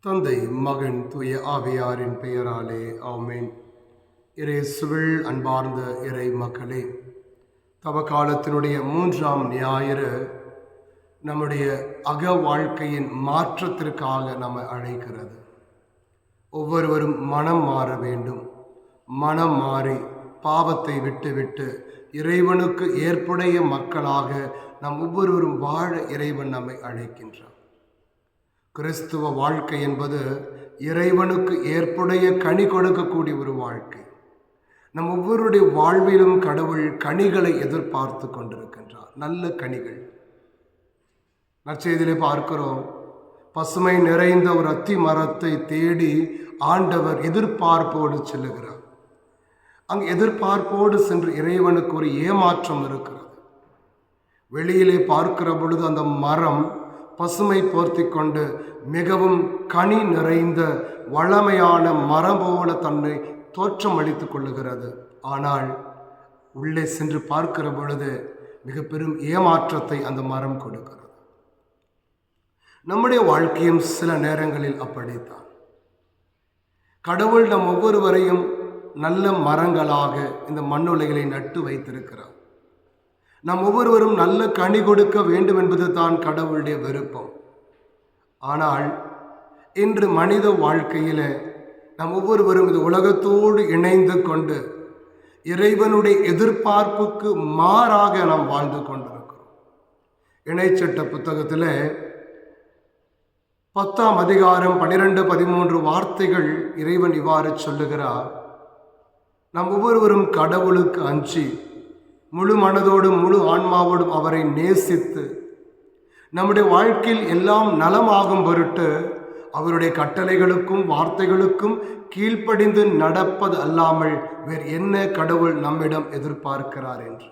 தந்தை மகன் தூய ஆவியாரின் பெயராலே ஆமேன். சுவிழ் அன்பார்ந்த இறை மக்களே தவ காலத்தினுடைய மூன்றாம் ஞாயிறு நம்முடைய அக வாழ்க்கையின் மாற்றத்திற்காக நம்ம அழைக்கிறது. ஒவ்வொருவரும் மனம் மாற வேண்டும். மனம் மாறி பாவத்தை விட்டுவிட்டு இறைவனுக்கு ஏற்புடைய மக்களாக நாம் ஒவ்வொருவரும் வாழ இறைவன் நம்மை அழைக்கின்றார். கிறிஸ்துவ வாழ்க்கை என்பது இறைவனுக்கு ஏற்புடைய கனி கொடுக்கக்கூடிய ஒரு வாழ்க்கை. நம் ஒவ்வொருடைய வாழ்விலும் கடவுள் கனிகளை எதிர்பார்த்து கொண்டிருக்கின்றார். நல்ல கனிகள். நற்செய்தியிலே பார்க்கிறோம். பசுமை நிறைந்த ஒரு அத்தி மரத்தை தேடி ஆண்டவர் எதிர்பார்ப்போடு செல்லுகிறார். அங்கு எதிர்பார்ப்போடு சென்று இறைவனுக்கு ஒரு ஏமாற்றம் இருக்கிறது. வெளியிலே பார்க்கிற பொழுது அந்த மரம் பசுமை போர்த்தி கொண்டு மிகவும் கனி நிறைந்த வளமையான மரம் போல தன்னை தோற்றம் கொள்ளுகிறது. ஆனால் உள்ளே சென்று பார்க்கிற பொழுது மிக பெரும் ஏமாற்றத்தை அந்த மரம் கொடுக்கிறது. நம்முடைய வாழ்க்கையும் சில நேரங்களில் அப்படித்தான். கடவுள் நம் ஒவ்வொருவரையும் நல்ல மரங்களாக இந்த மண்ணுலைகளை நட்டு வைத்திருக்கிறார். நாம் ஒவ்வொருவரும் நல்ல கனி கொடுக்க வேண்டும் என்பது தான் கடவுளுடைய விருப்பம். ஆனால் இன்று மனித வாழ்க்கையில் நாம் ஒவ்வொருவரும் இந்த உலகத்தோடு இணைந்து கொண்டு இறைவனுடைய எதிர்பார்ப்புக்கு மாறாக நாம் வாழ்ந்து கொண்டிருக்கிறோம். இணைச்சட்ட புத்தகத்தில் பத்தாம் அதிகாரம் பனிரெண்டு பதிமூன்று வார்த்தைகள் இறைவன் இவ்வாறு சொல்லுகிறார். நம் ஒவ்வொருவரும் கடவுளுக்கு அஞ்சி முழு மனதோடும் முழு ஆன்மாவோடும் அவரை நேசித்து நம்முடைய வாழ்க்கையில் எல்லாம் நலமாகும் பொருட்டு அவருடைய கட்டளைகளுக்கும் வார்த்தைகளுக்கும் கீழ்ப்படிந்து நடப்பது அல்லாமல் வேறு என்ன கடவுள் நம்மிடம் எதிர்பார்க்கிறார் என்று.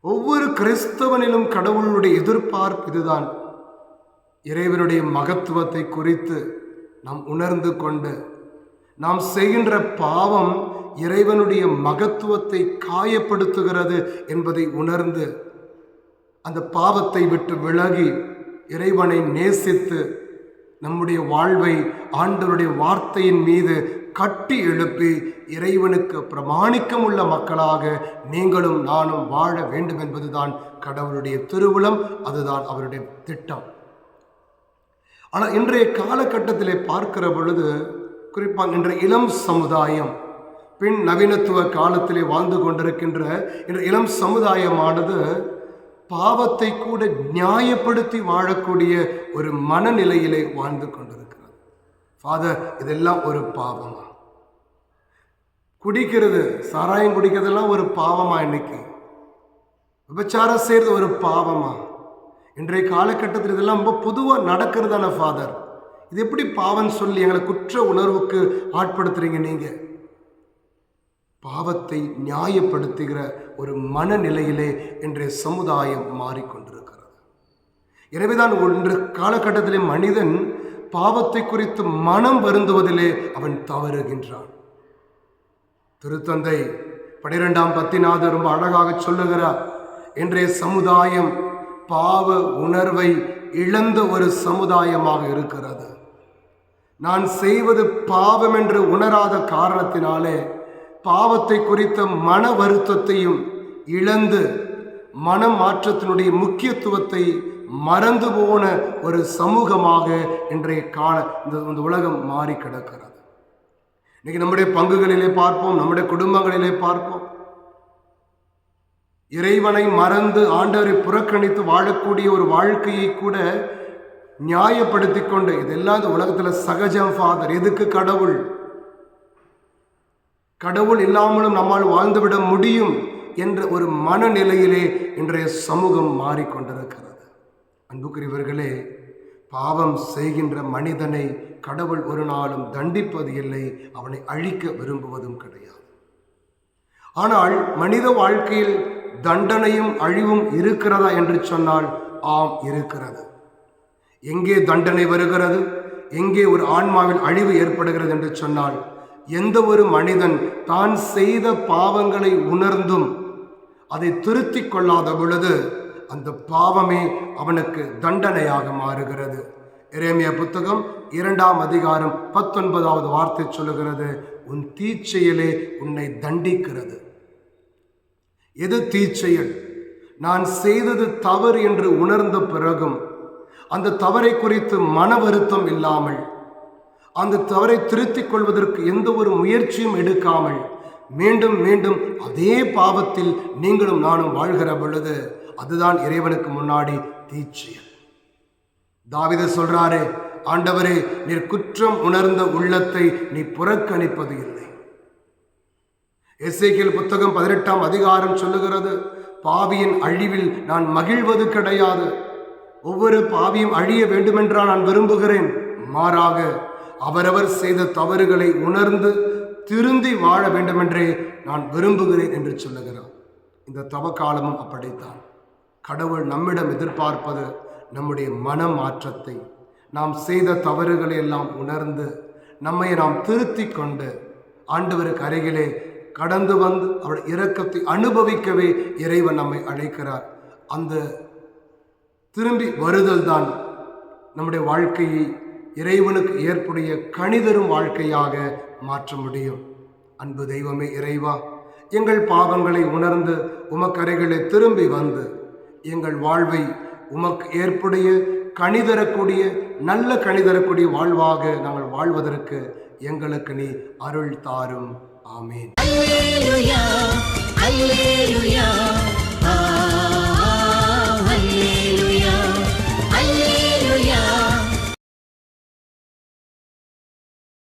ஒவ்வொரு கிறிஸ்தவனிலும் கடவுளுடைய எதிர்பார்ப்பு இதுதான். இறைவனுடைய மகத்துவத்தை குறித்து நாம் உணர்ந்து கொண்டு நாம் செய்கின்ற பாவம் இறைவனுடைய மகத்துவத்தை காயப்படுத்துகிறது என்பதை உணர்ந்து அந்த பாவத்தை விட்டு விலகி இறைவனை நேசித்து நம்முடைய வாழ்வை ஆண்டவருடைய வார்த்தையின் மீது கட்டி எழுப்பி இறைவனுக்கு பிரமாணிக்கம் உள்ள மக்களாக நீங்களும் நானும் வாழ வேண்டும் என்பதுதான் கடவுளுடைய திருவுளம் அதுதான் அவருடைய திட்டம். ஆனால் இன்றைய காலகட்டத்திலே பார்க்கிற பொழுது குறிப்பாக இன்றைய இளம் சமுதாயம் பின் நவீனத்துவ காலத்திலே வாழ்ந்து கொண்டிருக்கின்ற இன்ற இளம் சமுதாயமானது பாவத்தை கூட நியாயப்படுத்தி வாழக்கூடிய ஒரு மனநிலையிலே வாழ்ந்து கொண்டிருக்கிறார் ஃபாதர் இதெல்லாம் ஒரு பாவமா? குடிக்கிறது சாராயம் குடிக்கிறதெல்லாம் ஒரு பாவமா இன்னைக்கு? விபச்சாரம் செய்கிறது ஒரு பாவமா? இன்றைய காலகட்டத்தில் இதெல்லாம் ரொம்ப பொதுவாக நடக்கிறதான ஃபாதர் இது எப்படி பாவம் சொல்லி எங்களை குற்ற உணர்வுக்கு ஆட்படுத்துறீங்க நீங்கள் பாவத்தை நியாயப்படுத்துகிற ஒரு மனநிலையிலே இன்றைய சமுதாயம் மாறிக்கொண்டிருக்கிறது. எனவேதான் ஒன்று காலகட்டத்திலே மனிதன் பாவத்தை குறித்து மனம் வருந்துவதிலே அவன் தவறுகின்றான். திருத்தந்தை பனிரெண்டாம் பத்தினாவது ரொம்ப அழகாக சொல்லுகிறார் இன்றைய சமுதாயம் பாவ உணர்வை இழந்த ஒரு சமுதாயமாக இருக்கிறது. நான் செய்வது பாவம் என்று உணராத காரணத்தினாலே பாவத்தை குறித்த மன வருத்தத்தையும் இழந்து மன மாற்றத்தினுடைய முக்கியத்துவத்தை மறந்து போன ஒரு சமூகமாக இன்றைய கால இந்த இந்த உலகம் மாறி கிடக்கிறது இன்னைக்கு நம்முடைய பங்குகளிலே பார்ப்போம் நம்முடைய குடும்பங்களிலே பார்ப்போம். இறைவனை மறந்து ஆண்டவரை புறக்கணித்து வாழக்கூடிய ஒரு வாழ்க்கையை கூட நியாயப்படுத்தி கொண்டு இதெல்லாம் இந்த உலகத்தில் சகஜம் ஃபாதர் எதுக்கு கடவுள்? கடவுள் இல்லாமலும் நம்மால் வாழ்ந்துவிட முடியும் என்ற ஒரு மனநிலையிலே இன்றைய சமூகம் மாறிக்கொண்டிருக்கிறது. அன்புக்குரியவர்களே பாவம் செய்கின்ற மனிதனை கடவுள் ஒரு நாளும் தண்டிப்பது இல்லை அவனை அழிக்க விரும்புவதும் கிடையாது. ஆனால் மனித வாழ்க்கையில் தண்டனையும் அழிவும் இருக்கிறதா என்று சொன்னால் ஆம் இருக்கிறது. எங்கே தண்டனை வருகிறது? எங்கே ஒரு ஆன்மாவில் அழிவு ஏற்படுகிறது என்று சொன்னால் எந்த ஒரு மனிதன் தான் செய்த பாவங்களை உணர்ந்தும் அதை திருத்திக் கொள்ளாத பொழுது அந்த பாவமே அவனுக்கு தண்டனையாக மாறுகிறது. இறைமைய புத்தகம் இரண்டாம் அதிகாரம் பத்தொன்பதாவது வார்த்தை சொல்லுகிறது உன் தீச்செயலே உன்னை தண்டிக்கிறது. எது தீச்செயல்? நான் செய்தது தவறு என்று உணர்ந்த பிறகும் அந்த தவறை குறித்து மன வருத்தம் இல்லாமல் அந்த தவறை திருத்திக் கொள்வதற்கு எந்த ஒரு முயற்சியும் எடுக்காமல் மீண்டும் மீண்டும் அதே பாவத்தில் நீங்களும் நானும் வாழ்கிற பொழுது அதுதான் இறைவனுக்கு முன்னாடி தீச்செயல். தாவித சொல்றாரே ஆண்டவரே நீர் குற்றம் உணர்ந்த உள்ளத்தை நீ புறக்கணிப்பது இல்லை. எசேக்கியேல் புத்தகம் பதினெட்டாம் அதிகாரம் சொல்லுகிறது பாவியின் அழிவில் நான் மகிழ்வது கிடையாது. ஒவ்வொரு பாவியும் அழிய வேண்டுமென்றால் நான் விரும்புகிறேன். மாறாக அவரவர் செய்த தவறுகளை உணர்ந்து திருந்தி வாழ வேண்டுமென்றே நான் விரும்புகிறேன் என்று சொல்லுகிறார். இந்த தவக்காலமும் அப்படித்தான். கடவுள் நம்மிடம் எதிர்பார்ப்பது நம்முடைய மன மாற்றத்தை நாம் செய்த தவறுகளை எல்லாம் உணர்ந்து நம்மை நாம் திருத்தி கொண்டு ஆண்டவருக்கு அருகிலே கடந்து வந்து அவருடைய இரக்கத்தை அனுபவிக்கவே இறைவன் நம்மை அழைக்கிறார். அந்த திரும்பி வருதல் தான் நம்முடைய வாழ்க்கையை இறைவனுக்கு ஏற்புடைய கணிதரும் வாழ்க்கையாக மாற்ற முடியும். அன்பு தெய்வமே இறைவா எங்கள் பாவங்களை உணர்ந்து உமக்கரைகளை திரும்பி வந்து எங்கள் வாழ்வை உமக்கு ஏற்புடைய கணிதரக்கூடிய நல்ல கணிதரக்கூடிய வாழ்வாக நாங்கள் வாழ்வதற்கு எங்களுக்கு நீ அருள் தாரும். ஆமேன். Alleluia, Alleluia,